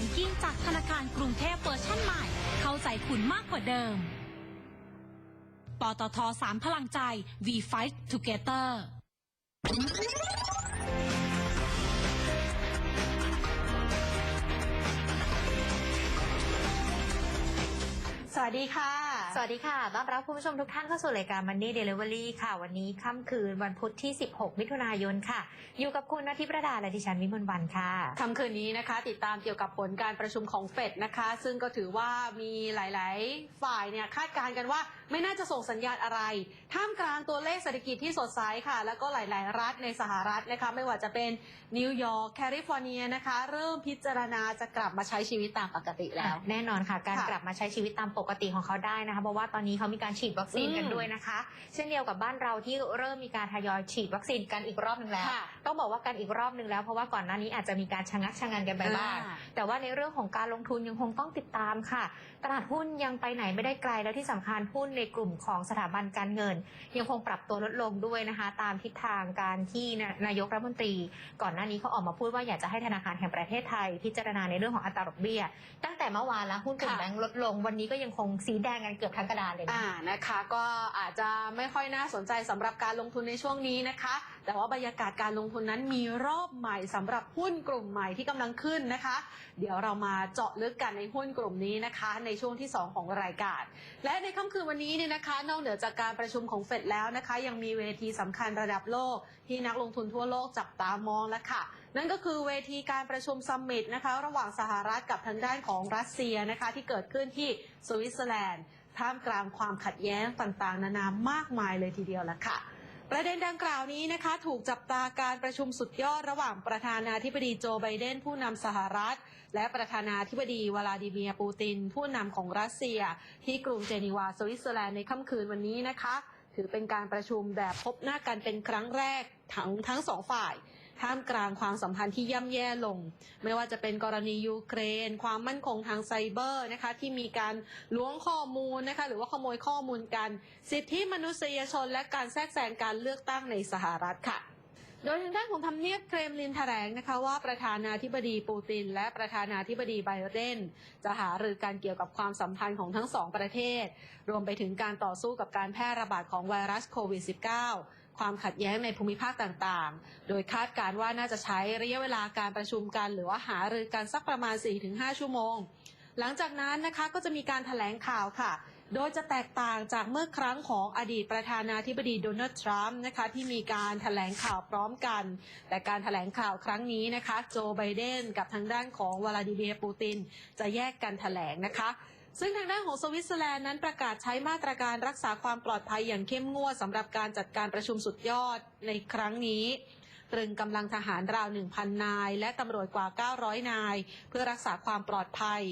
แบงกิ้งจากธนาคารกรุงเทพเวอร์ชั่นใหม่ เข้าใจคุณมากกว่าเดิม ปตทสามพลังใจ V Fight Together สวัสดีค่ะ สวัสดีค่ะ ต้อนรับคุณผู้ชมทุกท่านเข้าสู่รายการ Money Delivery ค่ะ วันนี้ค่ำคืนวันพุธที่ 16 มิถุนายนค่ะ อยู่กับคุณนาทิประดาและดิฉันวิมลวันค่ะ ค่ำคืนนี้นะคะ ติดตามเกี่ยวกับผลการประชุมของเฟดนะคะ ซึ่งก็ถือว่ามีหลายๆ ฝ่ายเนี่ยคาดการณ์กันว่าไม่น่าจะส่งสัญญาณอะไร ท่ามกลางตัวเลขเศรษฐกิจที่สดใสค่ะ แล้วก็หลาย ๆ รัฐในสหรัฐนะคะ ไม่ว่าจะเป็นนิวยอร์ก แคลิฟอร์เนียนะคะ เริ่มพิจารณาจะกลับมาใช้ชีวิตตามปกติแล้ว แน่นอนค่ะ การค่ะกลับมาใช้ชีวิตตามปกติของเขาได้นะคะเพราะว่าตอนนี้เขามีการฉีดวัคซีนกันอืมด้วยนะคะ เช่นเดียวกับบ้านเราที่เริ่มมีการทยอยฉีดวัคซีนกันอีกรอบหนึ่งแล้วค่ะต้องบอกว่ากันอีกรอบหนึ่งแล้วเพราะว่าก่อนหน้านี้อาจจะมีการชะงักชะงันกันไปบ้างอ่าแต่ว่าในเรื่องของการลงทุนยังคงต้องติดตามค่ะตลาดหุ้นยังไปไหนไม่ได้ไกลแล้วที่สำคัญหุ้นในกลุ่มของสถาบันการเงิน ยังคงปรับตัวลดลงด้วยนะคะ ตามทิศทางการที่นายกรัฐมนตรี ก่อนหน้านี้เขาออกมาพูดว่าอยากจะให้ธนาคารแห่งประเทศไทย พิจารณาในเรื่องของอัตราดอกเบี้ย ตั้งแต่เมื่อวานแล้วหุ้นกลุ่มแบงก์ลดลง วันนี้ก็ยังคงสีแดงกันเกือบทั้งกระดานเลยนะอ่านะคะ ก็อาจจะไม่ค่อยน่าสนใจสำหรับการลงทุนในช่วงนี้นะคะแต่ว่าบรรยากาศการลงทุนนั้นมีรอบใหม่สำหรับหุ้นกลุ่มใหม่ที่กำลังขึ้นนะคะ เดี๋ยวเรามาเจาะลึกกันในหุ้นกลุ่มนี้นะคะ ในช่วงที่ 2 ของรายการ และในค่ำคืนวันนี้เนี่ยนะคะ นอกเหนือจากการประชุมของเฟดแล้วนะคะ ยังมีเวทีสำคัญระดับโลก ที่นักลงทุนทั่วโลกจับตามองแล้วค่ะนั่นก็คือเวทีการประชุมซัมมิตนะคะระหว่างสหรัฐกับทางด้านของรัสเซียนะคะที่เกิดขึ้นที่สวิตเซอร์แลนด์ท่ามกลางความขัดแย้งต่างๆ นานามากมายเลยทีเดียวละค่ะ ประเด็นดังกล่าวนี้นะคะ ถูกจับตาการประชุมสุดยอดระหว่างประธานาธิบดีโจไบเดนผู้นำสหรัฐ และประธานาธิบดีวลาดิเมียร์ปูติน ผู้นำของรัสเซีย ที่กรุงเจนีวาสวิตเซอร์แลนด์ในค่ำคืนวันนี้นะคะ ถือเป็นการประชุมแบบพบหน้ากันเป็นครั้งแรกทั้งทั้งสองฝ่าย ท่ามกลางความสัมพันธ์ที่ย่ำแย่ลง ไม่ว่าจะเป็นกรณียูเครน ความมั่นคงทางไซเบอร์นะคะที่มีการล้วงข้อมูลนะคะหรือว่าขโมยข้อมูลกัน สิทธิมนุษยชน และการแทรกแซงการเลือกตั้งในสหรัฐค่ะโดยทางด้านของทำเนียบเครมลินแถลงนะคะว่าประธานาธิบดีปูติน และประธานาธิบดีไบเดนจะหารือการเกี่ยวกับความสัมพันธ์ของทั้งสองประเทศ รวมไปถึงการต่อสู้กับการแพร่ระบาดของไวรัสโควิด -19 ความขัดแย้งในภูมิภาคต่างๆ โดยคาดการณ์ว่าน่าจะใช้ระยะเวลาการประชุมกัน หรือว่าหารือกันสักประมาณ 4-5 ชั่วโมง หลังจากนั้นนะคะก็จะมีการถแถลงข่าวค่ะ โดยจะแตกต่างจากเมื่อครั้งของอดีตประธานาธิบดีโดนัลด์ทรัมป์นะคะที่มีการถแถลงข่าวพร้อมกัน แต่การถแถลงข่าวครั้งนี้นะคะ โจไบเดนกับทางด้านของวลาดิเมียร์ปูติน จะแยกกันถแถลงนะคะ ซึ่งทางด้านของสวิตเซอร์แลนด์นั้นประกาศใช้มาตรการรักษาความปลอดภัยอย่างเข้มงวดสำหรับการจัดการประชุมสุดยอดในครั้งนี้ตรึงกำลังทหารราว 1,000 นาย และตำรวจกว่า 900 นาย เพื่อรักษาความปลอดภัย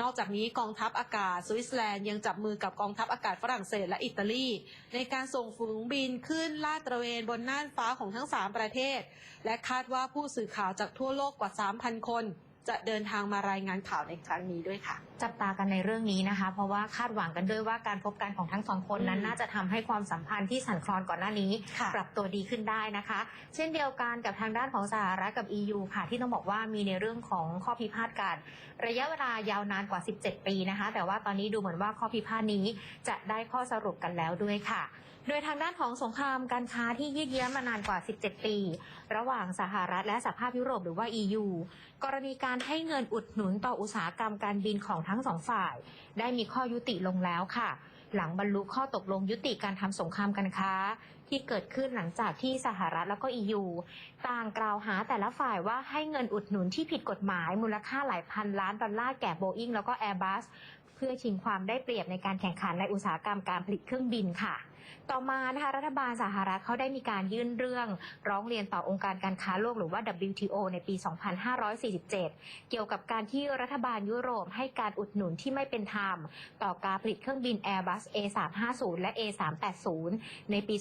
นอกจากนี้กองทัพอากาศสวิตเซอร์แลนด์ยังจับมือกับกองทัพอากาศฝรั่งเศสและอิตาลี ในการส่งฝูงบินขึ้นลาดตระเวนบนน่านฟ้าของทั้ง 3 ประเทศ และคาดว่าผู้สื่อข่าวจากทั่วโลกกว่า 3,000 คน จะเดินทางมารายงานข่าวในครั้งนี้ด้วยค่ะ จับตากันในเรื่องนี้นะคะ เพราะว่าคาดหวังกันด้วยว่าการพบกันของทั้งสองคนนั้นอืมน่าจะทำให้ความสัมพันธ์ที่สั่นคลอนก่อนหน้านี้ค่ะปรับตัวดีขึ้นได้นะคะ เช่นเดียวกันกับทางด้านของสหรัฐกับ EU ค่ะ ที่ต้องบอกว่ามีในเรื่องของข้อพิพาทกันระยะเวลายาวนานกว่า 17 ปีนะคะ แต่ว่าตอนนี้ดูเหมือนว่าข้อพิพาทนี้จะได้ข้อสรุปกันแล้วด้วยค่ะ โดยทางด้านของสงครามการค้าที่ยืดเยื้อมานานกว่า 17 ปี ระหว่างสหรัฐและสหภาพยุโรปหรือว่า EU กรณีการให้เงินอุดหนุนต่ออุตสาหกรรมการบินของทั้งสองฝ่าย ได้มีข้อยุติลงแล้วค่ะ หลังบรรลุข้อตกลงยุติการทำสงครามการค้า ที่เกิดขึ้นหลังจากที่สหรัฐแล้วก็ EU ต่างกล่าวหาแต่ละฝ่ายว่าให้เงินอุดหนุนที่ผิดกฎหมายมูลค่าหลายพันล้านดอลลาร์แก่โบอิงแล้วก็ Airbus เพื่อชิงความได้เปรียบในการแข่งขันในอุตสาหกรรมการผลิตเครื่องบินค่ะ ต่อมานะคะรัฐบาลสหรัฐเขาได้มีการยื่นเรื่องร้องเรียนต่อองค์การการค้าโลกหรือว่า WTO ในปี 2547 เกี่ยวกับการที่รัฐบาลยุโรปให้การอุดหนุนที่ไม่เป็นธรรม ต่อการผลิตเครื่องบิน Airbus A350 และ A380 ในปี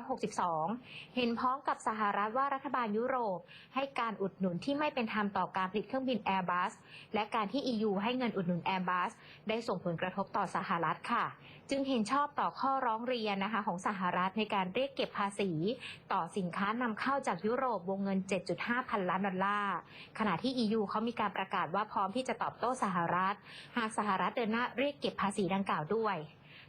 2562 เห็นพ้องกับสหรัฐว่ารัฐบาลยุโรป ให้การอุดหนุนที่ไม่เป็นธรรมต่อการผลิตเครื่องบิน Airbus และการที่ EU ให้เงินอุดหนุน Airbus ได้ส่งผลกระทบต่อสหรัฐค่ะ จึงเห็นชอบต่อข้อร้องเรียนนะคะของสหรัฐในการเรียกเก็บภาษี ต่อสินค้านำเข้าจากยุโรปวงเงิน 7.5 พันล้านดอลลาร์ ขณะที่ EU เขามีการประกาศว่าพร้อมที่จะตอบโต้สหรัฐ หากสหรัฐเดินหน้าเรียกเก็บภาษีดังกล่าวด้วย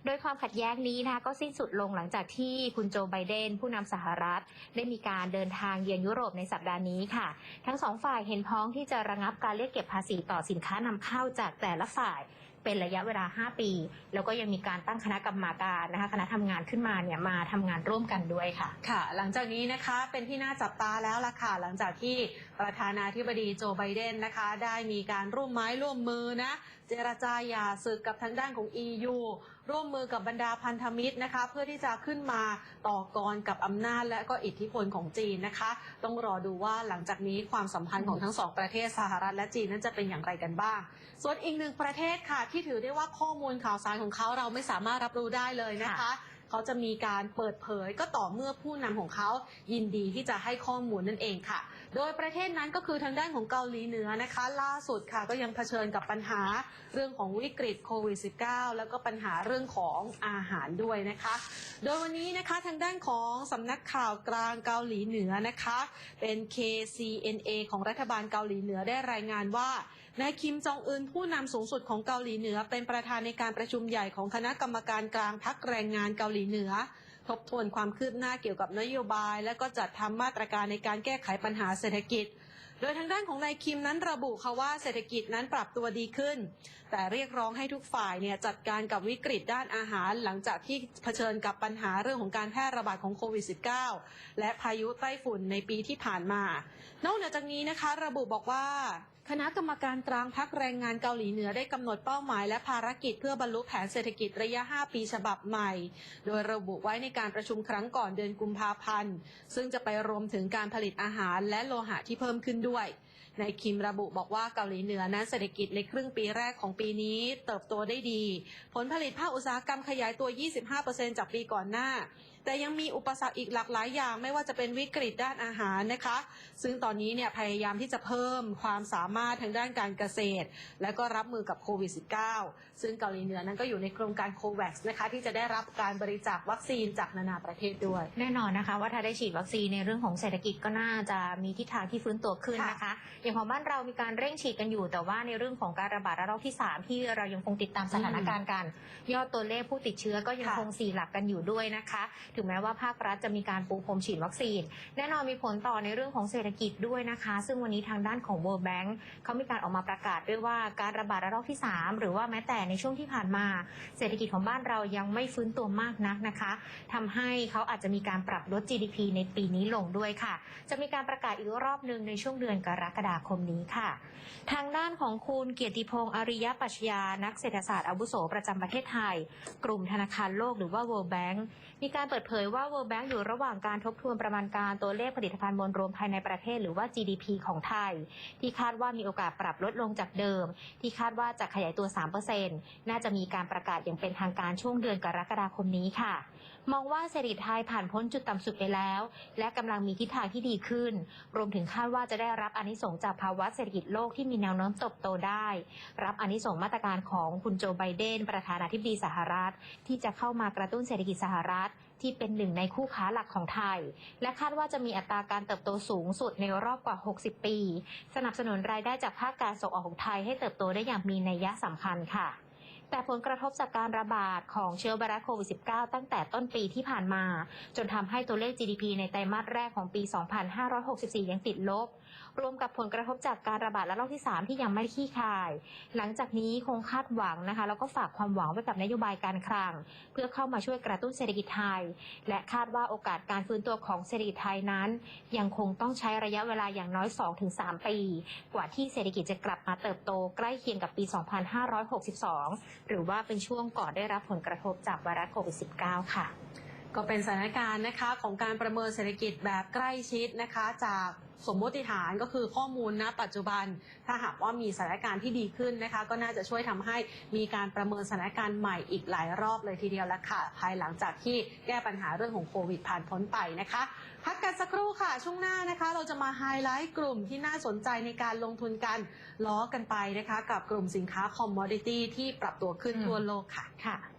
โดยความขัดแย้งนี้นะคะก็สิ้นสุดลงหลังจากที่คุณโจไบเดน ผู้นำสหรัฐ ได้มีการเดินทางเยือนยุโรปในสัปดาห์นี้ค่ะ ทั้งสองฝ่ายเห็นพ้องที่จะระงับการเรียกเก็บภาษีต่อสินค้านำเข้าจากแต่ละฝ่าย เป็นระยะเวลา 5 ปี แล้วก็ยังมีการตั้งคณะกรรมาการนะคะ คณะทำงานขึ้นมาเนี่ยมาทำงานร่วมกันด้วยค่ะค่ะ หลังจากนี้นะคะเป็นที่น่าจับตาแล้วล่ะค่ะ หลังจากที่ประธานาธิบดีโจไบเดนนะคะ ได้มีการร่วมไม้ร่วมมือนะ เจรจาหย่าศึกกับทางด้านของ EU ร่วมมือกับบรรดาพันธมิตรนะคะ เพื่อที่จะขึ้นมาต่อกรกับอำนาจและก็อิทธิพลของจีนนะคะ ต้องรอดูว่าหลังจากนี้ความสัมพันธ์ของทั้งสองประเทศสหรัฐและจีนนั้นจะเป็นอย่างไรกันบ้าง ส่วนอีกหนึ่งประเทศค่ะที่ถือได้ว่าข้อมูลข่าวสารของเขาเราไม่สามารถรับรู้ได้เลยนะคะเขาจะมีการเปิดเผยก็ต่อเมื่อผู้นำของเขายินดีที่จะให้ข้อมูลนั่นเองค่ะ โดยประเทศนั้นก็คือทางด้านของเกาหลีเหนือนะคะ ล่าสุดค่ะก็ยังเผชิญกับปัญหาเรื่องของวิกฤตโควิด -19 แล้วก็ปัญหาเรื่องของอาหารด้วยนะคะ โดยวันนี้นะคะทางด้านของสำนักข่าวกลางเกาหลีเหนือนะคะ เป็น KCNA ของรัฐบาลเกาหลีเหนือได้รายงานว่านายคิมจองอึนผู้นำสูงสุดของเกาหลีเหนือ เป็นประธานในการประชุมใหญ่ของคณะกรรมการกลางพักแรงงานเกาหลีเหนือ ทบทวนความคืบหน้าเกี่ยวกับนโยบาย และก็จัดทำมาตรการในการแก้ไขปัญหาเศรษฐกิจ โดยทางด้านของนายคิมนั้นระบุค่ะว่าเศรษฐกิจนั้นปรับตัวดีขึ้น แต่เรียกร้องให้ทุกฝ่ายเนี่ยจัดการกับวิกฤตด้านอาหารหลังจากที่เผชิญกับปัญหาเรื่องของการแพร่ระบาดของโควิด -19 และพายุไต้ฝุ่นในปีที่ผ่านมานอกเหนือจากนี้นะคะระบุบอกว่า คณะกรรมการกลางพักแรงงานเกาหลีเหนือได้กำหนดเป้าหมายและภารกิจเพื่อบรรลุแผนเศรษฐกิจระยะ 5 ปีฉบับใหม่ โดยระบุไว้ในการประชุมครั้งก่อนเดือนกุมภาพันธ์ ซึ่งจะไปรวมถึงการผลิตอาหารและโลหะที่เพิ่มขึ้นด้วยนายคิมระบุบอกว่าเกาหลีเหนือนั้นเศรษฐกิจในครึ่งปีแรกของปีนี้เติบโตได้ดี ผลผลิตภาคอุตสาหกรรมขยายตัว 25%จากปีก่อนหน้า แต่ยังมีอุปสรรคอีกหลากหลายอย่าง ไม่ว่าจะเป็นวิกฤตด้านอาหารนะคะ ซึ่งตอนนี้เนี่ยพยายามที่จะเพิ่มความสามารถทางด้านการเกษตร และก็รับมือกับโควิด -19 ซึ่งเกาหลีเหนือนั้นก็อยู่ในโครงการโควัคนะคะที่จะได้รับการบริจาควัคซีนจากนานาประเทศด้วย แน่นอนนะคะ ว่าถ้าได้ฉีดวัคซีนในเรื่องของเศรษฐกิจก็น่าจะมีทิศทางที่ฟื้นตัวขึ้นนะคะ อย่างของบ้านเรามีการเร่งฉีดกันอยู่ แต่ว่าในเรื่องของการระบาดระลอกที่ 3 ที่เรายังคงติดตามสถานการณ์กัน ยอดตัวเลขผู้ติดเชื้อก็ยังค่ะคงสี่หลักกันอยู่ด้วยนะคะถึงแม้ว่าภาครัฐจะมีการปูพรมฉีดวัคซีน แน่นอนมีผลต่อในเรื่องของเศรษฐกิจด้วยนะคะ ซึ่งวันนี้ทางด้านของ World Bank เขามีการออกมาประกาศด้วยว่าการระบาดระลอกที่ 3 หรือว่าแม้แต่ในช่วงที่ผ่านมา เศรษฐกิจของบ้านเรายังไม่ฟื้นตัวมากนักนะคะทำให้เขาอาจจะมีการปรับลด GDP ในปีนี้ลงด้วยค่ะ จะมีการประกาศอีกรอบหนึ่งในช่วงเดือนกรกฎาคมนี้ค่ะ ทางด้านของคุณเกียรติพงศ์อริยปัชญานักเศรษฐศาสตร์อาวุโสประจำประเทศไทย กลุ่มธนาคารโลกหรือว่า World Bank มีการเปิดเผยว่า World Bank อยู่ระหว่างการทบทวนประมาณการตัวเลขผลิตภัณฑ์มวลรวมภายในประเทศหรือว่า GDP ของไทย ที่คาดว่ามีโอกาสปรับลดลงจากเดิม ที่คาดว่าจะขยายตัว 3%น่าจะมีการประกาศอย่างเป็นทางการช่วงเดือนกรกฎาคมนี้ค่ะ มองว่าเศรษฐกิจไทยผ่านพ้นจุดต่ำสุดไปแล้ว และกำลังมีทิศทางที่ดีขึ้น รวมถึงคาดว่าจะได้รับอนิสงจากภาวะเศรษฐกิจโลกที่มีแนวโน้มเติบโตได้ รับอนิสงมาตรการของคุณโจไบเดนประธานาธิบดีสหรัฐ ที่จะเข้ามากระตุ้นเศรษฐกิจสหรัฐ ที่เป็นหนึ่งในคู่ค้าหลักของไทย และคาดว่าจะมีอัตราการเติบโตสูงสุดในรอบกว่า 60 ปี สนับสนุนรายได้จากภาคการส่งออกของไทยให้เติบโตได้อย่างมีนัยสำคัญค่ะ แต่ผลกระทบจากการระบาดของเชื้อไวรัสโควิด -19 ตั้งแต่ต้นปีที่ผ่านมา จนทำให้ตัวเลข GDP ในไตรมาสแรกของปี 2564 ยังติดลบ รวมกับผลกระทบจากการระบาดระลอกที่ 3 ที่ยังไม่คลี่คลาย หลังจากนี้คงคาดหวังนะคะ แล้วก็ฝากความหวังไว้กับนโยบายการคลัง เพื่อเข้ามาช่วยกระตุ้นเศรษฐกิจไทย และคาดว่าโอกาสการฟื้นตัวของเศรษฐกิจไทยนั้น ยังคงต้องใช้ระยะเวลาอย่างน้อย 2-3 ปี กว่าที่เศรษฐกิจจะกลับมาเติบโตใกล้เคียงกับปี 2562 หรือว่าเป็นช่วงก่อนได้รับผลกระทบจากไวรัสโควิด -19 ค่ะ ก็เป็นสถานการณ์นะคะของการประเมินเศรษฐกิจแบบใกล้ชิดนะคะจากสมมติฐานก็คือข้อมูลณปัจจุบัน ถ้าหากว่ามีสถานการณ์ที่ดีขึ้นนะคะ ก็น่าจะช่วยทำให้มีการประเมินสถานการณ์ใหม่อีกหลายรอบเลยทีเดียวละค่ะ ภายหลังจากที่แก้ปัญหาเรื่องของโควิดผ่านพ้นไปนะคะพักกันสักครู่ค่ะ ช่วงหน้านะคะ เราจะมาไฮไลท์กลุ่มที่น่าสนใจในการลงทุนกันล้อกันไปนะคะ กับกลุ่มสินค้าคอมมอดิตี้ที่ปรับตัวขึ้นทั่วโลกค่ะค่ะ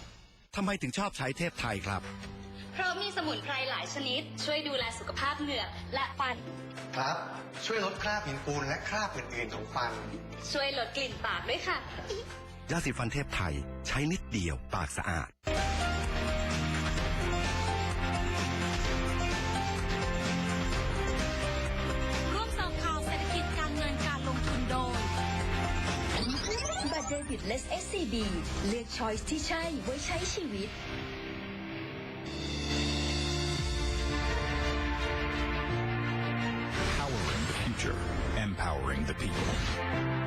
ทำไมถึงชอบใช้เทพไทยครับ เพราะมีสมุนไพรหลายชนิด ช่วยดูแลสุขภาพเหงือกและฟัน ครับ ช่วยลดคราบหินปูนและคราบอื่นๆของฟัน ช่วยลดกลิ่นปากด้วยค่ะ ยาสีฟันเทพไทยใช้นิดเดียวปากสะอาด ตเลส SCB เลือกช้อยส์ที่ใช่ไว้ใช้ชีวิต Powering the future, empowering the people.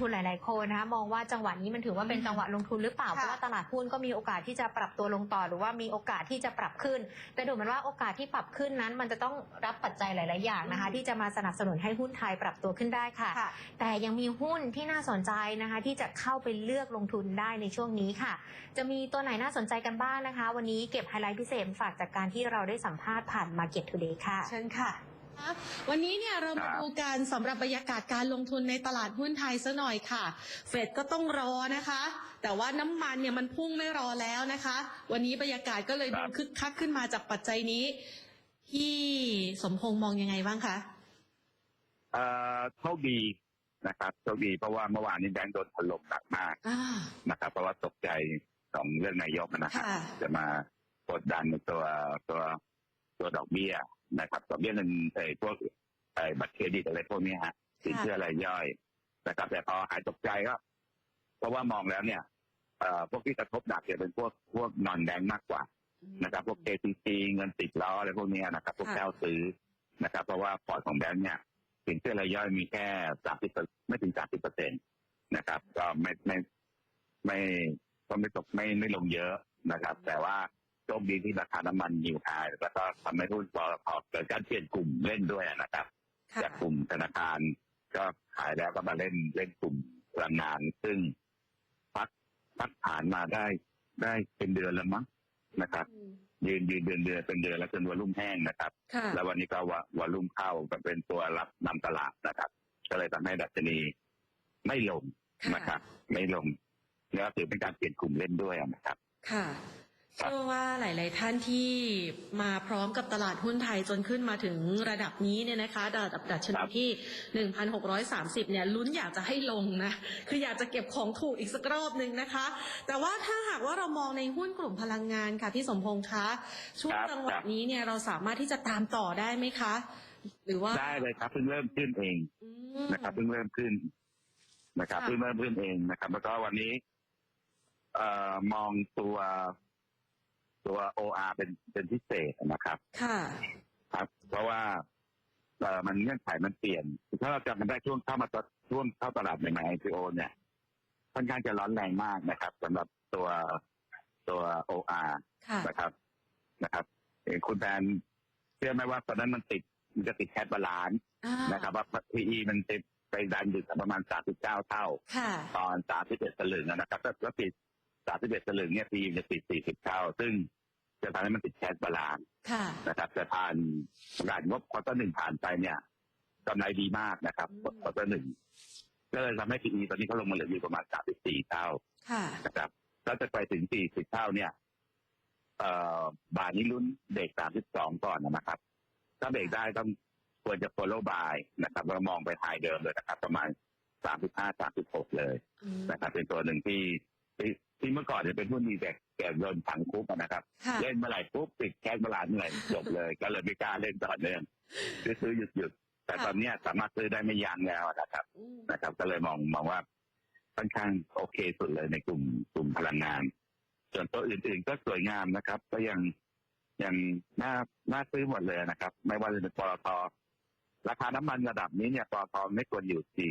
ทุนหลาย ๆ คนนะคะมองว่าจังหวะนี้มันถือว่าเป็นจังหวะลงทุนหรือเปล่าค่ะเพราะว่าตลาดหุ้นก็มีโอกาสที่จะปรับตัวลงต่อ หรือว่ามีโอกาสที่จะปรับขึ้น แต่ดูเหมือนว่าโอกาสที่ปรับขึ้นนั้น มันจะต้องรับปัจจัยหลาย ๆ อย่างนะคะ ที่จะมาสนับสนุนให้หุ้นไทยปรับตัวขึ้นได้ค่ะค่ะแต่ยังมีหุ้นที่น่าสนใจนะคะ ที่จะเข้าไปเลือกลงทุนได้ในช่วงนี้ค่ะ จะมีตัวไหนน่าสนใจกันบ้างนะคะ วันนี้เก็บไฮไลท์พิเศษมาฝากจากการที่เราได้สัมภาษณ์ผ่าน Market Today ค่ะ เชิญค่ะ วันนี้เนี่ยเรามาดูกันสำหรับบรรยากาศการลงทุนในตลาดหุ้นไทยซะหน่อยค่ะ เฟดก็ต้องรอนะคะ แต่ว่าน้ำมันเนี่ยมันพุ่งไม่รอแล้วนะคะ วันนี้บรรยากาศก็เลยดูคึกคักขึ้นมาจากปัจจัยนี้พี่สมพงษ์มองยังไงบ้างคะเอ่อโชคดีนะครับโชคดีเพราะว่าเมื่อวานนี้แบงก์โดนถล่มหนักมากอ่านะครับ เพราะว่าตกใจของเรื่องนายกนะครับค่ะจะมากดดันในตัวตัวตัวดอกเบี้ย นะครับดอกเบี้ยเงินไอ้พวกไอ้บัตรเครดิตอะไรพวกนี้ฮะสินเชื่อรายย่อยนะครับ แต่พอหายตกใจก็เพราะว่ามองแล้วเนี่ยเอ่อพวกที่กระทบหนักจะเป็นพวกพวกนอนแบงก์มากกว่านะครับ พวก KCC เงินติดล้ออะไรพวกเนี้ยนะครับ พวกค่ะแก้วซื้อนะครับ เพราะว่าพอร์ตของแบงค์เนี่ยสินเชื่อรายย่อยมีแค่สามสิบไม่ถึงสามสิบเปอร์เซ็นตนะครับ ก็ไม่ไม่ไม่ก็ไม่ตกไม่ไม่ลงเยอะนะครับ แต่ว่าโชคดีที่ราคาน้ำมันยิวไฮแล้วก็ทำให้หุ้นพอพอเกิดการเปลี่ยนกลุ่มเล่นด้วยนะครับค่ะจากกลุ่มธนาคารก็ขายแล้วก็มาเล่นเล่นกลุ่มพลังงาน ซึ่งพักพักฐานมาได้ได้เป็นเดือนแล้วมั้งนะครับ ยืนยืนเดือนเดือนเป็นเดือนแล้วจนวอลุ่มแห้งนะครับค่ะแล้ววันนี้ก็ววอลุ่มเข้าก็เป็นตัวรับนำตลาดนะครับ ก็เลยทำให้ดัชนีไม่ลงค่ะนะครับ ไม่ลงแล้วถือเป็นการเปลี่ยนกลุ่มเล่นด้วยนะครับ ค่ะ เชื่อว่าหลาย ๆ ท่านที่มาพร้อมกับตลาดหุ้นไทยจนขึ้นมาถึงระดับนี้เนี่ยนะคะระดับดัชนีที่ 1,630 เนี่ยลุ้นอยากจะให้ลงนะ คืออยากจะเก็บของถูกอีกสักรอบหนึ่งนะคะ แต่ว่าถ้าหากว่าเรามองในหุ้นกลุ่มพลังงานค่ะพี่สมพงษ์คะช่วงครับจังหวะครับนี้เนี่ยเราสามารถที่จะตามต่อได้ไหมคะ หรือว่าได้เลยครับเพิ่งเริ่มขึ้นเองอืมนะครับเพิ่งเริ่มขึ้นนะครับค่ะเพิ่งเริ่มขึ้นเองนะครับ แล้วก็วันนี้ เอ่อมองตัว ตัว OR เป็นเป็นพิเศษนะครับ ค่ะ ครับ เพราะว่าเอ่อมันเงื่อนไขมันเปลี่ยน ถ้าเราจำกันได้ช่วงเข้ามาตช่วงเข้าตลาดใหม่ๆ IPO เนี่ยค่อนข้างจะร้อนแรงมากนะครับสำหรับตัวตัว OR ค่ะ นะครับนะครับเอ่อคุณแทนเชื่อไหมว่าตอนนั้นมันติดมันจะติดแคทบาลานซ์อ่านะครับว่า PE มันจะไปดันอยู่ประมาณ 39 เท่า ค่ะ ตอน 31สลึงนะครับแล้ว แล้วติด31สลึงเนี่ย PE จะติด40เท่า ซึ่งจะทำให้มันติดแคทบาลานซ์ค่ะนะครับจะทานการงบควอเตอร์หนึ่งผ่านไปเนี่ยกำไรดีมากนะครับอืมควอเตอร์หนึ่งก็เลยทำให้ PE ตอนนี้เขาลงมาเหลืออยู่ประมาณ34เท่าค่ะนะครับแล้วจะไปถึง40เท่าเนี่ย เอ่อบาทนี้ลุ้นเบรก32ก่อนนะครับ ถ้าเบรกได้ต้องควรจะ follow by นะครับเรามองไปทายเดิมเลยนะครับ ประมาณ35 36เลยอืมนะครับ เป็นตัวหนึ่งที่ที่ ที่เมื่อก่อนจะเป็นหุ้นดีแต่แก่โดนฝังคุกอะนะครับค่ะเล่นเมื่อไหร่ปุ๊บปิดแคสเมื่อไหร่เมื่อไหร่จบเลยก็เลยไม่กล้าเล่นต่อเนื่องซื้อซื้อหยุดหยุดแต่ค่ะตอนเนี้ยสามารถซื้อได้ไม่ยั้งแล้วนะครับอืมนะครับ ก็เลยมองมองว่าค่อนข้างโอเคสุดเลยในกลุ่มกลุ่มพลังงาน ส่วนตัวอื่น ๆ ก็สวยงามนะครับ ก็ยังยังน่าน่าซื้อหมดเลยนะครับ ไม่ว่าจะเป็นปตทราคาน้ำมันระดับนี้เนี่ยปตทไม่ควรอยู่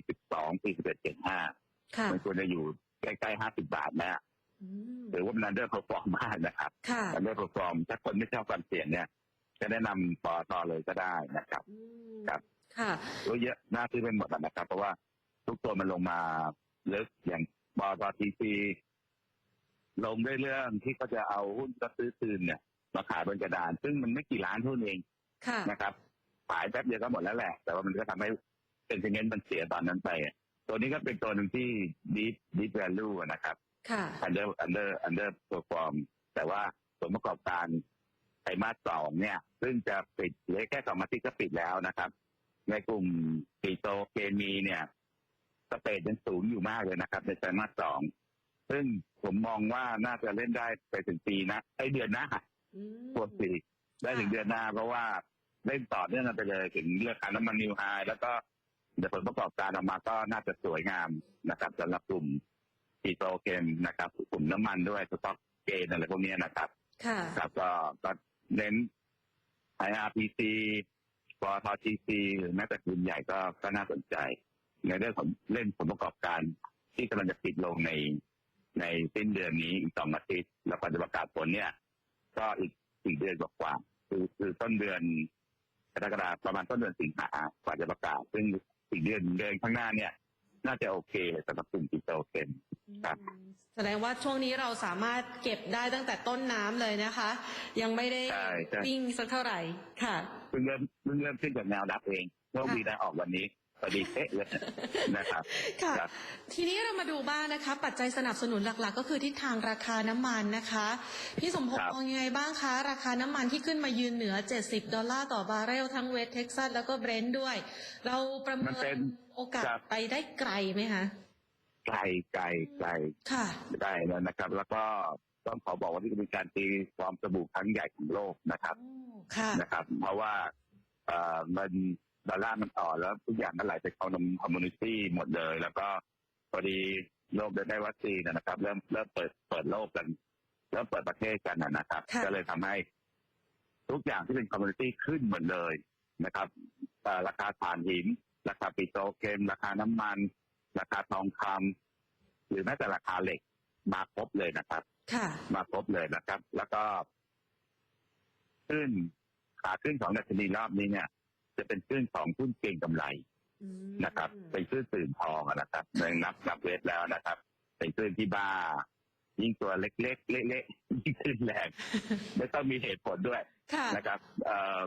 42 41 75ค่ะมันควรจะอยู่ใกล้ๆ 50 บาทนะอืม หรือว่ามันอันเดอร์เพอร์ฟอร์มมากนะครับค่ะอันเดอร์เพอร์ฟอร์มถ้าคนไม่ชอบความเสี่ยงเนี่ย จะแนะนำปตทเลยก็ได้นะครับอืมครับ ค่ะก็เยอะน่าซื้อเป็นหมดอะนะครับ เพราะว่าทุกตัวมันลงมาลึกอย่างบอตทีซีลงด้วยเรื่องที่เขาจะเอาหุ้นก็ซื้อคืนเนี่ยมาขายบนกระดาน ซึ่งมันไม่กี่ล้านหุ้นเองค่ะนะครับขายแป๊บเดียวก็หมดแล้วแหละ แต่ว่ามันก็ทำให้เป็นเงินมันเสียตอนนั้นไปอะตัวนี้ก็เป็นตัวหนึ่งที่ดีดีแวลูนะครับ ค่ะ under under under perform แต่ว่าผลประกอบการไตรมาสสองเนี่ย ซึ่งจะปิดเหลือแค่สองอาทิตย์ก็ปิดแล้วนะครับ ในกลุ่มปิโตรเคมีเนี่ยสเปดยังสูงอยู่มากเลยนะครับ ในไตรมาสสองซึ่งผมมองว่าน่าจะเล่นได้ไปถึงปีนะไอเดือนหน้าอืมปวดปีได้ถึงเดือนหน้า เพราะว่าเล่นต่อเนื่องกันไปเลยถึงเรื่องการน้ำมันนิวไฮแล้วก็เดี๋ยวผลประกอบการออกมาก็น่าจะสวยงามนะครับสำหรับกลุ่ม ปิโตรเคมนะครับกลุ่มน้ำมันด้วยสต็อกเกนอะไรพวกเนี้ยนะครับค่ะ ครับก็ก็เน้น IRPC ปตท GC หรือแม้แต่กลุ่มใหญ่ก็ก็น่าสนใจ ในเรื่องของเล่นผลประกอบการที่กำลังจะปิดลงในในสิ้นเดือนนี้อีกสองอาทิตย์แล้วก็จะประกาศผลเนี่ย ก็อีกอีกเดือนกว่าๆคือคือต้นเดือนกรกฎาคมประมาณต้นเดือนสิงหากว่าจะประกาศ ซึ่งอีกเดือนเดือนข้างหน้าเนี่ย น่าจะโอเคสำหรับกลุ่มปิโตรเคม ครับ แสดงว่าช่วงนี้เราสามารถเก็บได้ตั้งแต่ต้นน้ำเลยนะคะ ยังไม่ได้ใช่ใช่ วิ่งสักเท่าไหร่ค่ะ เพิ่งเริ่มเพิ่งเริ่มขึ้นจากแนวรับเองโชคดีได้ออกวันนี้พอดีเป๊ะเลยนะครับ ค่ะ ครับ ทีนี้เรามาดูบ้างนะคะ ปัจจัยสนับสนุนหลัก ๆ ก็คือทิศทางราคาน้ำมันนะคะ พี่สมพงครัษ์บ มองยังไงบ้างคะ ราคาน้ำมันที่ขึ้นมายืนเหนือ 70 ดอลลาร์ต่อบาร์เรลทั้งเวสเท็กซัสแล้วก็เบรนท์ด้วย เราประเมิมันเป็นนโอกาสครับ ไปได้ไกลไหมคะ ไกลไกลไกลค่ะ ได้แล้วนะครับ แล้วก็ต้องขอบอกว่านี่เป็นการตีความสบู่ครั้งใหญ่ของโลกนะครับค่ะ นะครับ เพราะว่าเอ่อมันดอลลาร์มันอ่อนแล้วทุกอย่างก็ไหลไปเข้านมคอมมูนิตี้หมดเลย แล้วก็พอดีโลกได้วัคซีนนะครับ เริ่มเริ่มเปิดเปิดโลกกันเริ่มเปิดประเทศกันนะนะครับ ค่ะ ก็เลยทำให้ ทุกอย่างที่เป็นคอมมูนิตี้ขึ้นหมดเลยนะครับเอ่อราคาถ่านหิน ราคาปิโตรเคม ราคาน้ำมัน ราคาทองคำหรือแม้แต่ราคาเหล็กมาครบเลยนะครับ ค่ะ มาครบเลยนะครับ แล้วก็ขึ้นขาขึ้นของดัชนีรอบนี้เนี่ย จะเป็นขึ้นของหุ้นเก่งกำไรนะครับ เป็นขึ้นตื่นทองอะนะครับในนับนับเวทแล้วนะครับ เป็นขึ้นที่บ้ายิ่งตัวเล็กๆเละๆยิ่งขึ้นแรงไม่ต้องมีเหตุผลด้วยค่ะนะครับ เอ่อ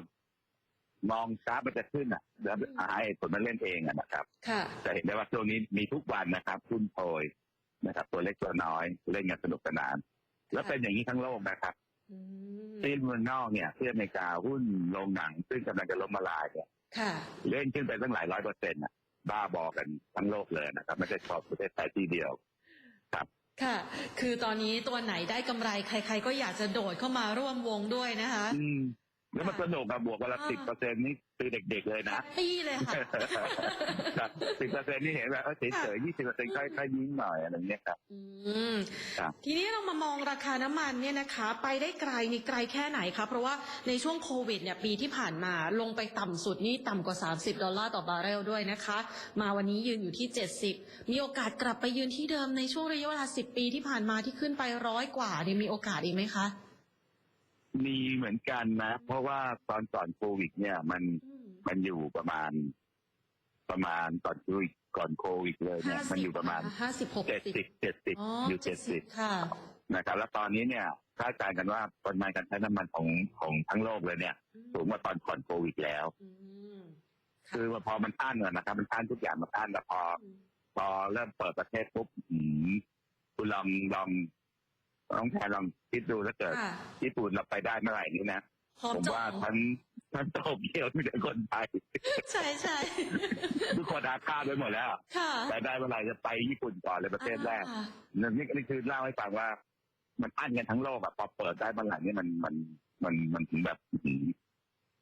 มองกราฟมันจะขึ้นอะแล้วหาเหตุผลมาเล่นเองอะนะครับค่ะจะเห็นได้ว่าช่วงนี้มีทุกวันนะครับหุ้นโพยนะครับ ตัวเล็กตัวน้อยเล่นกันสนุกสนาน แล้วเป็นอย่างนี้ทั้งโลกนะครับอืมที่เมืองนอกเนี่ยที่อเมริกาหุ้นโรงหนัง ซึ่งกำลังจะล้มละลายเนี่ยค่ะเล่นขึ้นไปตั้งหลายร้อยเปอร์เซ็นต์อะบ้าบอกันทั้งโลกเลยนะครับ ไม่ใช่เฉพาะประเทศไทยที่เดียวค่ะ คือตอนนี้ตัวไหนได้กำไรใคร ๆ ก็อยากจะโดดเข้ามาร่วมวงด้วยนะคะอืม แล้วมันสนุกอะบวกวันละอ่าสิบเปอร์เซ็นต์นี่คือเด็กๆเลยนะ ปี้เลยค่ะสิบเปอร์เซ็นต์นี่เห็นแบบเฉยเฉยยี่สิบเปอร์เซ็นต์ค่อยๆยิ้มหน่อยอะไรเงี้ยครับอืมครับทีนี้เรามามองราคาน้ำมันเนี่ยนะคะ ไปได้ไกลนี่ไกลแค่ไหนคะเพราะว่าในช่วงโควิดเนี่ยปีที่ผ่านมาลงไปต่ำสุดนี่ต่ำกว่า 30 ดอลลาร์ต่อบาร์เรลด้วยนะคะ มาวันนี้ยืนอยู่ที่ 70 มีโอกาสกลับไปยืนที่เดิมในช่วงระยะเวลา10 ปีที่ผ่านมาที่ขึ้นไปร้อยกว่านี่มีโอกาสอีกไหมคะ มีเหมือนกันนะ เพราะว่าตอนก่อนโควิด เนี่ย มันมันอยู่ประมาณ ประมาณก่อนโควิดก่อนโควิดเลยเนี่ย มันอยู่ประมาณห้าสิบหกเจ็ดสิบเจ็ดสิบอ๋ออยู่เจ็ดสิบค่ะนะครับ แล้วตอนนี้เนี่ยคาดการณ์กันว่าปริมาณการใช้น้ำมันของของทั้งโลกเลยเนี่ย สูงกว่าตอนก่อนโควิดแล้วอืมคือว่าพอมันอั้นอะนะครับ มันอั้นทุกอย่างมันอั้นแต่พอพอเริ่มเปิดประเทศปุ๊บอืมคุณลองลอง ลองแทนลองคิดดูถ้าเกิดค่ะ ญี่ปุ่นเราไปได้เมื่อไหร่นี้นะพร้อมผมจอว่างทั้งทั้งโตเกียวมีแต่คนไทยใช่ใช่ทุกคนอาฆาตไปหมดแล้วค่ะแต่ได้เมื่อไหร่จะไปญี่ปุ่นก่อนเลยประเทศแรก อ่านี่นี่นี่คือเล่าให้ฟังว่า มันอั้นกันทั้งโลกอะพอเปิดได้เมื่อไหร่นี่มันมันมันมันถึงแบบอื้อหือ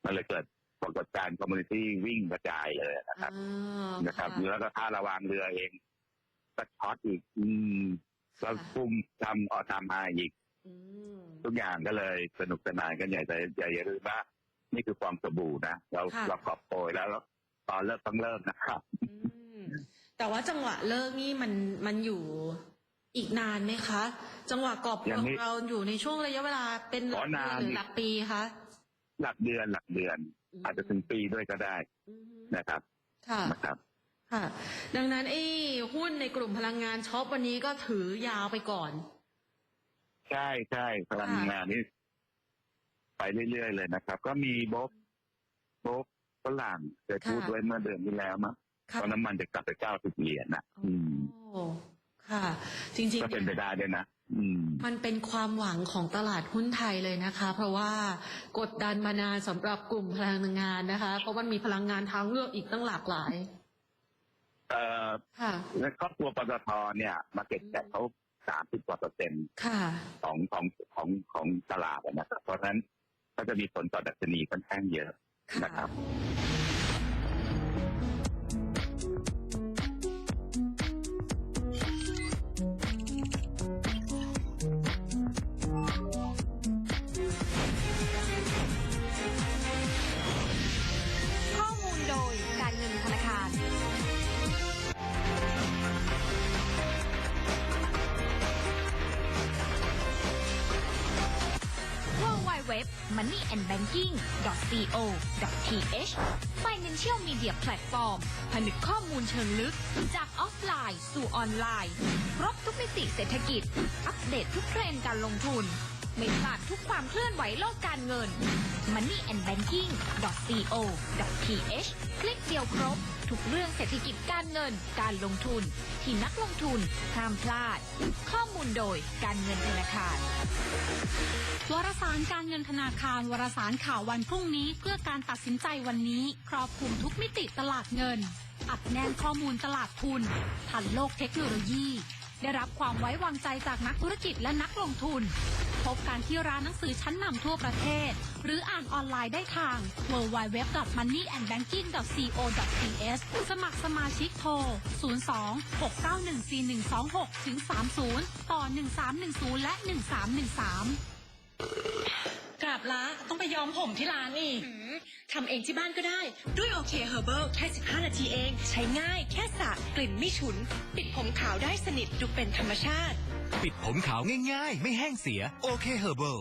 มันเลยเกิดปรากฏการณ์คอมมูนิตี้วิ่งกระจายเลยนะครับ อ่านะครับค่ะแล้วก็ท่าระวางเรือเองก็ช็อตอีก อืม แล้วปุ่มทำออทำมาอีกอืมทุกอย่างก็เลยสนุกสนานกันใหญ่แต่อย่าอย่าลืมว่านี่คือความสบู่นะเราค่ะเรากอบโปรยแล้วแล้วตอนเลิกต้องเลิกนะครับอืมแต่ว่าจังหวะเลิกนี่มันมันอยู่อีกนานไหมคะ จังหวะกอบยัของไม่เราอยู่ในช่วงระยะเวลาเป็นหลักอ๋อเดืนาอนนหรือหลักปีคะหลักเดือนหลักเดือน อาจจะถึงปีด้วยก็ได้อืมนะครับ ค่ะนะครับ ค่ะ ดังนั้นไอ้หุ้นในกลุ่มพลังงานช็อปวันนี้ก็ถือยาวไปก่อน ใช่ใช่พลังงานนี่ไปเรื่อยๆเลยนะครับ ก็มีโบ๊บโบ๊บฝรั่งเคยพูดค่ะไว้เมื่อเดือนที่แล้วมั้งค่ะตอนน้ำมันจะกลับไปเก้าสิบเหรียญนะอืมโอ้ค่ะ จริงก็เป็นไปได้ด้วยนะอืมๆมันเป็นความหวังของตลาดหุ้นไทยเลยนะคะ เพราะว่ากดดันมานานสำหรับกลุ่มพลังงานนะคะ เพราะมันมีพลังงานทางเลือกอีกตั้งหลากหลาย เอ่อค่ะและครอบครัวปตทเนี่ย มาเก็ตแคปเขาสามสิบกว่าเปอร์เซ็นต์ค่ะ ของของของของตลาดอะนะครับ เพราะฉะนั้นก็จะมีผลต่อดัชนีค่อนข้างเยอะค่ะ นะครับข้อ www moneyandbanking.co.th Financial Media Platform ผนึกข้อมูลเชิงลึก จากออฟไลน์ สู่ออนไลน์ครบทุกมิติเศรษฐกิจ อัปเดตทุกเทรนด์การลงทุน ไม่พลาดทุกความเคลื่อนไหวโลกการเงิน moneyandbanking.co.th คลิกเดียวครบ ทุกเรื่องเศรษฐกิจการเงิน การลงทุน ที่นักลงทุนห้ามพลาด ข้อมูลโดยการเงินธนาคารวารสารการเงินธนาคารวารสารข่าววันพรุ่งนี้ เพื่อการตัดสินใจวันนี้ ครอบคลุมทุกมิติตลาดเงินอัดแน่นข้อมูลตลาดทุนทันโลกเทคโนโลยี ได้รับความไว้วางใจจากนักธุรกิจและนักลงทุน พบการที่ร้านหนังสือชั้นนำทั่วประเทศ หรืออ่านออนไลน์ได้ทาง www.moneyandbanking.co.th สมัครสมาชิกโทร 02 691 4126 ถึง 30 ต่อ 1310 และ 1313 กราบละต้องไปย้อมผมที่ร้านนี่ทำเองที่บ้านก็ได้ ด้วยโอเคเฮอร์เบิลแค่ 15 นาทีเอง ใช้ง่าย แค่สระกลิ่นไม่ฉุน ปิดผมขาวได้สนิทดูเป็นธรรมชาติ ปิดผมขาวง่ายๆ ไม่แห้งเสียโอเคเฮอร์เบิล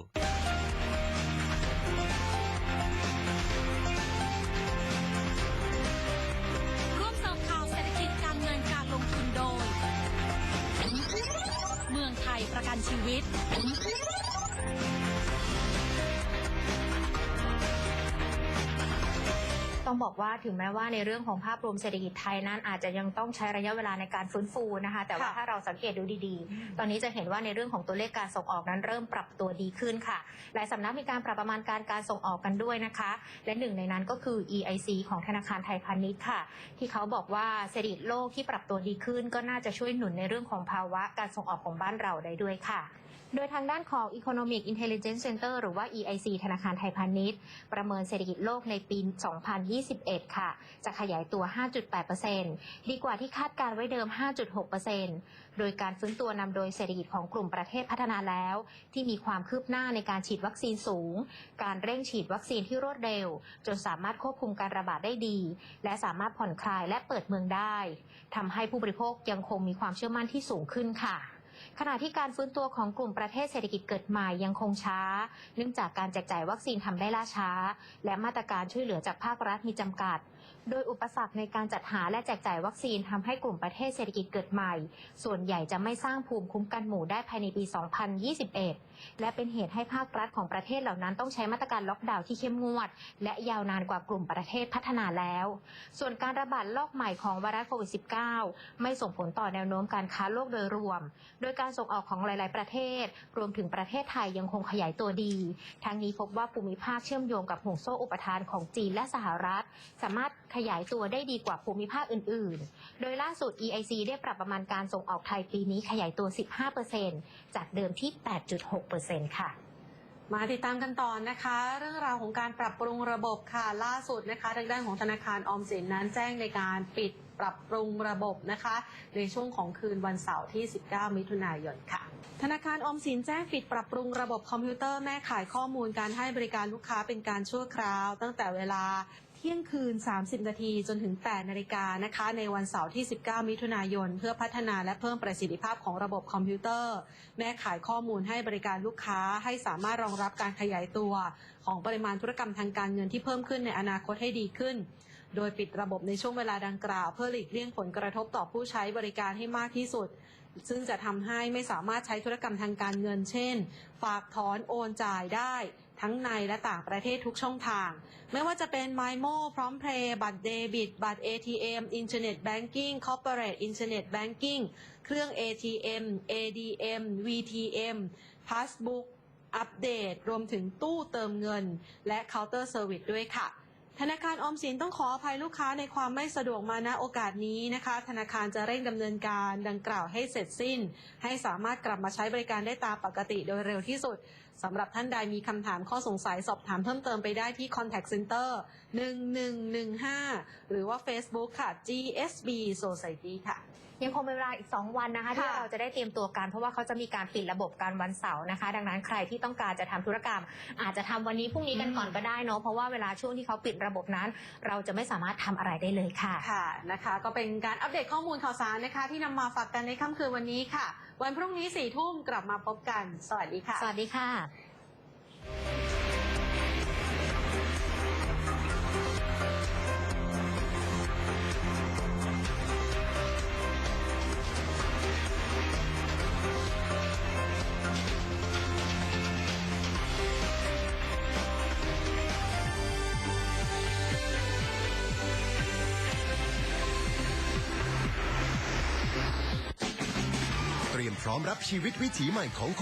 ร่วมเสริมข่าวเศรษฐกิจการเงินการลงทุนโดย เมืองไทยประกันชีวิต ต้องบอกว่าถึงแม้ว่าในเรื่องของภาพรวมเศรษฐกิจไทยนั้นอาจจะยังต้องใช้ระยะเวลาในการฟื้นฟูนะคะ แต่ว่าค่ะถ้าเราสังเกตดูดีๆ ตอนนี้จะเห็นว่าในเรื่องของตัวเลขการส่งออกนั้นเริ่มปรับตัวดีขึ้นค่ะ หลายสำนักมีการปรับประมาณการการส่งออกกันด้วยนะคะ และหนึ่งในนั้นก็คือ EIC ของธนาคารไทยพาณิชย์ค่ะ ที่เขาบอกว่าเศรษฐกิจโลกที่ปรับตัวดีขึ้น ก็น่าจะช่วยหนุนในเรื่องของภาวะการส่งออกของบ้านเราได้ด้วยค่ะ โดยทางด้านของ Economic Intelligence Center หรือว่า EIC ธนาคารไทยพาณิชย์ ประเมินเศรษฐกิจโลกในปี 2021 ค่ะ จะขยายตัว 5.8%ดีกว่าที่คาดการไว้เดิม 5.6%โดยการฟื้นตัวนำโดยเศรษฐกิจของกลุ่มประเทศพัฒนาแล้ว ที่มีความคืบหน้าในการฉีดวัคซีนสูง การเร่งฉีดวัคซีนที่รวดเร็ว จนสามารถควบคุมการระบาดได้ดี และสามารถผ่อนคลายและเปิดเมืองได้ทำให้ผู้บริโภคยังคงมีความเชื่อมั่นที่สูงขึ้นค่ะ ขณะที่การฟื้นตัวของกลุ่มประเทศเศรษฐกิจเกิดใหม่ยังคงช้า เนื่องจากการแจกจ่ายวัคซีนทำได้ล่าช้า และมาตรการช่วยเหลือจากภาครัฐมีจำกัด โดยอุปสรรคในการจัดหาและแจกจ่ายวัคซีนทำให้กลุ่มประเทศเศรษฐกิจเกิดใหม่ ส่วนใหญ่จะไม่สร้างภูมิคุ้มกันหมู่ได้ภายในปี 2021 และเป็นเหตุให้ภาครัฐของประเทศเหล่านั้นต้องใช้มาตรการล็อกดาวน์ที่เข้มงวด และยาวนานกว่ากลุ่มประเทศพัฒนาแล้ว ส่วนการระบาดรอบใหม่ของไวรัสโควิด -19 ไม่ส่งผลต่อแนวโน้มการค้าโลกโดยรวม โดยการส่งออกของหลาย ๆ ประเทศ รวมถึงประเทศไทยยังคงขยายตัวดี ทั้งนี้พบว่าภูมิภาคเชื่อมโยงกับห่วงโซ่อุปทานของจีนและสหรัฐ สามารถขยายตัวได้ดีกว่าภูมิภาคอื่น ๆ โดยล่าสุด EIC ได้ปรับประมาณการส่งออกไทยปีนี้ขยายตัว 15%จากเดิมที่ 8.6%ค่ะมาติดตามกันต่อนะคะ เรื่องราวของการปรับปรุงระบบค่ะล่าสุดนะคะทางด้านของธนาคารออมสินนั้นแจ้งในการปิดปรับปรุงระบบนะคะ ในช่วงของคืนวันเสาร์ที่ 19 มิถุนายนค่ะ ธนาคารออมสินแจ้งปิดปรับปรุงระบบคอมพิวเตอร์แม่ขายข้อมูลการให้บริการลูกค้าเป็นการชั่วคราว ตั้งแต่เวลา เที่ยงคืน 30 นาทีจนถึง 8 นาฬิกานะคะ ในวันเสาร์ที่ 19 มิถุนายน เพื่อพัฒนาและเพิ่มประสิทธิภาพของระบบคอมพิวเตอร์ แม่ขายข้อมูลให้บริการลูกค้าให้สามารถรองรับการขยายตัว ของปริมาณธุรกรรมทางการเงินที่เพิ่มขึ้นในอนาคตให้ดีขึ้น โดยปิดระบบในช่วงเวลาดังกล่าว เพื่อหลีกเลี่ยงผลกระทบต่อผู้ใช้บริการให้มากที่สุด ซึ่งจะทำให้ไม่สามารถใช้ธุรกรรมทางการเงิน เช่น ฝากถอนโอนจ่ายได้ ทั้งในและต่างประเทศทุกช่องทาง ไม่ว่าจะเป็น MyMo พร้อมเพย์บัตรเดบิต บัตร ATM Internet Banking Corporate Internet Banking เครื่อง ATM ADM VTM Passbook อัปเดต รวมถึงตู้เติมเงิน และเคาน์เตอร์เซอร์วิสด้วยค่ะธนาคารออมสินต้องขออภัยลูกค้าในความไม่สะดวกมาณโอกาสนี้นะคะ ธนาคารจะเร่งดำเนินการดังกล่าวให้เสร็จสิ้น ให้สามารถกลับมาใช้บริการได้ตามปกติโดยเร็วที่สุด สำหรับท่านใดมีคำถามข้อสงสัยสอบถามเพิ่มเติมไปได้ที่ contact center 1115 หรือว่า Facebook ค่ะ GSB Society ค่ะ ยังคงเป็นเวลาอีก 2 วันนะคะ ที่ค่ะเราจะได้เตรียมตัวกัน เพราะว่าเขาจะมีการปิดระบบการวันเสาร์นะคะ ดังนั้นใครที่ต้องการจะทำธุรกรรม อาจจะทำวันนี้พรุ่งนี้กันก่อนก็ได้เนาะเพราะว่าเวลาช่วงที่เขาปิดระบบนั้น เราจะไม่สามารถทำอะไรได้เลยค่ะค่ะนะคะ ก็เป็นการอัปเดตข้อมูลข่าวสารนะคะ ที่นำมาฝากกันในค่ำคืนวันนี้ค่ะ วันพรุ่งนี้สี่ทุ่มกลับมาพบกัน สวัสดีค่ะ สวัสดีค่ะ ชีวิตวิถีใหม่ของคน